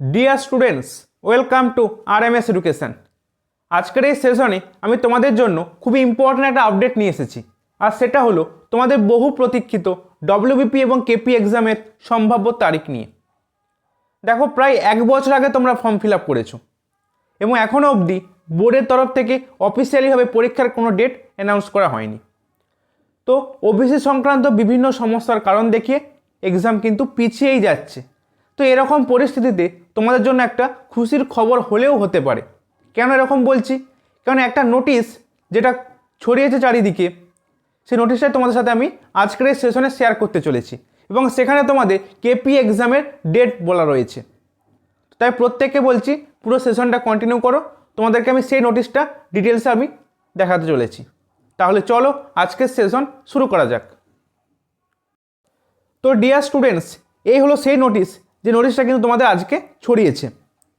Dear students welcome to R M S education আজকের এই সেশনে আমি তোমাদের জন্য খুবই ইম্পর্ট্যান্ট একটা আপডেট নিয়ে এসেছি। আর সেটা হলো তোমাদের বহু প্রতীক্ষিত ডব্লিউবিপি এবং কেপি এক্সামের সম্ভাব্য তারিখ নিয়ে। দেখো, প্রায় এক বছর আগে তোমরা ফর্ম ফিল আপ করেছ এবং এখনও অবধি বোর্ডের তরফ থেকে অফিসিয়ালিভাবে পরীক্ষার কোনো ডেট অ্যানাউন্স করা হয়নি। তো ওবিসি সংক্রান্ত বিভিন্ন সমস্যার কারণ দেখিয়ে এক্সাম কিন্তু পিছিয়েই যাচ্ছে। তো এরকম পরিস্থিতিতে তোমাদের জন্য একটা খুশির খবর হলেও হতে পারে। কেন এরকম বলছি? কারণ একটা নোটিশ যেটা ছড়িয়েছে চারিদিকে, সেই নোটিশটা তোমাদের সাথে আমি আজকের এই সেশনে শেয়ার করতে চলেছি এবং সেখানে তোমাদের কেপি এক্সামের ডেট বলা রয়েছে। তাই প্রত্যেককে বলছি, পুরো সেশনটা কন্টিনিউ করো। তোমাদেরকে আমি সেই নোটিশটা ডিটেলসে আমি দেখাতে চলেছি। তাহলে চলো আজকের সেশন শুরু করা যাক। তো ডিয়ার স্টুডেন্টস এই হলো সেই নোটিশ যে নোটিশটা কিন্তু তোমাদের আজকে ছড়িয়েছে।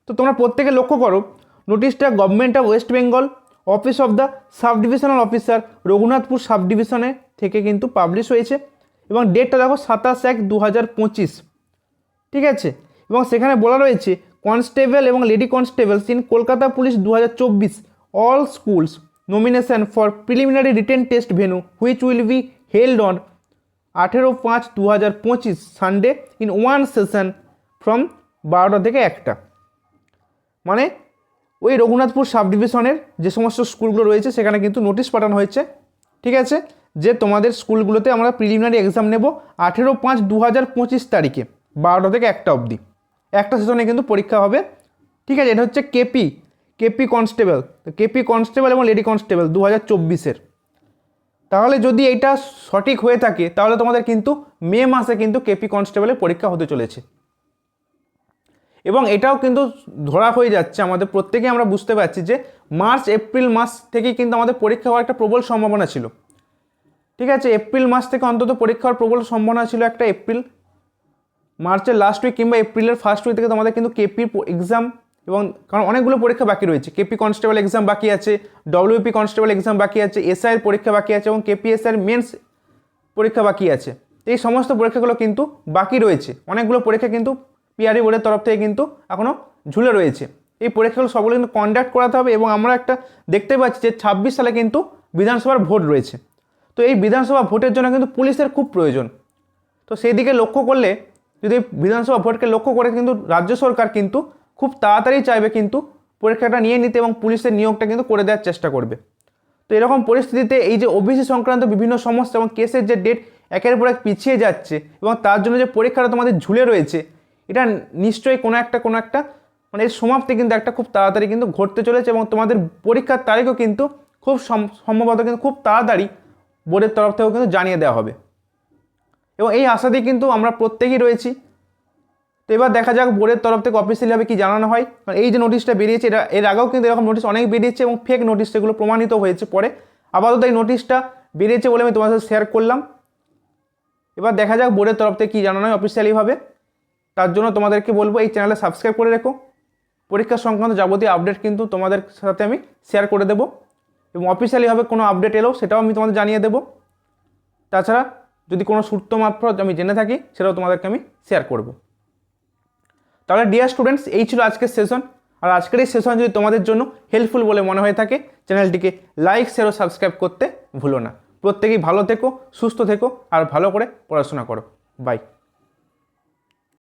তো তোমরা প্রত্যেকে লক্ষ্য করো নোটিশটা government of West Bengal office of the sub divisional officer Raghunathpur sub ডিভিশনে থেকে কিন্তু পাবলিশ হয়েছে। এবং ডেটটা দেখো সাতাশ এক দু হাজার পঁচিশ। ঠিক আছে? এবং সেখানে বলা রয়েছে কনস্টেবল এবং lady constables in Kolkata police দু হাজার চব্বিশ all schools nomination for preliminary written test venue which will be held on আঠেরো পাঁচ দু হাজার পঁচিশ Sunday in one session from বারোটা থেকে একটা। মানে ওই রঘুনাথপুর সাব ডিভিশনের যে সমস্ত স্কুলগুলো রয়েছে, সেখানে কিন্তু নোটিশ পাঠানো হয়েছে। ঠিক আছে? যে তোমাদের স্কুলগুলোতে আমরা প্রিলিমিনারি এক্সাম নেব আঠেরো পাঁচ দু হাজার পঁচিশ তারিখে, বারোটা থেকে একটা অবধি। একটা সেশনে কিন্তু পরীক্ষা হবে। ঠিক আছে? এটা হচ্ছে KP KP constable KP constable এবং লেডি কনস্টেবল দু হাজার চব্বিশের। তাহলে যদি এটা সঠিক হয়ে থাকে, তাহলে তোমাদের কিন্তু মে মাসে কিন্তু কেপি কনস্টেবলের পরীক্ষা হতে চলেছে। এবং এটাও কিন্তু ধরা হয়ে যাচ্ছে আমাদের প্রত্যেকেই আমরা বুঝতে পারছি যে মার্চ, এপ্রিল মাস থেকেই কিন্তু আমাদের পরীক্ষা হওয়ার একটা প্রবল সম্ভাবনা ছিল। ঠিক আছে, এপ্রিল মাস থেকে অন্তত পরীক্ষা হওয়ার প্রবল সম্ভাবনা ছিল একটা এপ্রিল। মার্চের লাস্ট উইক কিংবা এপ্রিলের ফার্স্ট উইক থেকে তোমাদের কিন্তু কেপি এক্সাম এবং কারণ অনেকগুলো পরীক্ষা বাকি রয়েছে। কেপি কনস্টেবল এক্সাম বাকি আছে ডব্লিউপি কনস্টেবল এক্সাম বাকি আছে এসআইয়ের পরীক্ষা বাকি আছে এবং কেপিএসআইয়ের মেন্স পরীক্ষা বাকি আছে। এই সমস্ত পরীক্ষাগুলো কিন্তু বাকি রয়েছে। অনেকগুলো পরীক্ষা কিন্তু পিআরই বোর্ডের তরফ থেকে কিন্তু এখনও ঝুলে রয়েছে। এই পরীক্ষাগুলো সবগুলো কিন্তু কন্ডাক্ট করাতে হবে এবং আমরা একটা দেখতে পাচ্ছি যে ছাব্বিশ সালে কিন্তু বিধানসভার ভোট রয়েছে। তো এই বিধানসভা ভোটের জন্য কিন্তু পুলিশের খুব প্রয়োজন। তো সেই দিকে লক্ষ্য করলে যদি বিধানসভা ভোটকে লক্ষ্য করে কিন্তু রাজ্য সরকার কিন্তু খুব তাড়াতাড়ি চাইবে কিন্তু পরীক্ষাটা নিয়ে নিতে এবং পুলিশের নিয়োগটা কিন্তু করে দেওয়ার চেষ্টা করবে। তো এরকম পরিস্থিতিতে এই যে ওবিসি সংক্রান্ত বিভিন্ন সমস্যা এবং কেসের যে ডেট একের পর এক পিছিয়ে যাচ্ছে এবং তার জন্য যে পরীক্ষাটা তোমাদের ঝুলে রয়েছে এটা নিশ্চয়ই কোনো একটা কোনো একটা মানে এর সমাপ্তি কিন্তু একটা খুব তাড়াতাড়ি কিন্তু ঘটতে চলেছে এবং তোমাদের পরীক্ষার তারিখও কিন্তু খুব সম- সম্ভবত কিন্তু খুব তাড়াতাড়ি বোর্ডের তরফ থেকেও কিন্তু জানিয়ে দেওয়া হবে। এবং এই আশাতেই কিন্তু আমরা প্রত্যেকেই রয়েছি। তো এবার দেখা যাক বোর্ডের তরফ থেকে অফিসিয়ালিভাবে কী জানানো হয়। কারণ এই যে নোটিশটা বেরিয়েছে, এটা, এর আগেও কিন্তু এরকম নোটিশ অনেক বেরিয়েছে এবং ফেক নোটিশ সেগুলো প্রমাণিত হয়েছে পরে। আপাতত এই নোটিশটা বেরিয়েছে বলে আমি তোমার সাথে শেয়ার করলাম। এবার দেখা যাক বোর্ডের তরফ থেকে কী জানানো হয় অফিসিয়ালিভাবে তার জন্য তোমাদেরকে বলব, এই চ্যানেলে সাবস্ক্রাইব করে রেখো। পরীক্ষা সংক্রান্ত যাবতীয় আপডেট কিন্তু তোমাদের সাথে আমি শেয়ার করে দেবো এবং অফিসিয়ালিভাবে কোনো আপডেট এলেও সেটাও আমি তোমাদের জানিয়ে দেবো। তাছাড়া যদি কোনো সূত্র মারফত আমি জেনে থাকি, সেটাও তোমাদেরকে আমি শেয়ার করব। তাহলে ডিয়ার স্টুডেন্টস এই ছিল আজকের সেশন আর আজকের এই সেশন যদি তোমাদের জন্য হেল্পফুল বলে মনে হয়ে থাকে চ্যানেলটিকে লাইক শেয়ার ও সাবস্ক্রাইব করতে ভুলো না। প্রত্যেকেই ভালো থেকো, সুস্থ থেকো, আর ভালো করে পড়াশোনা করো। বাই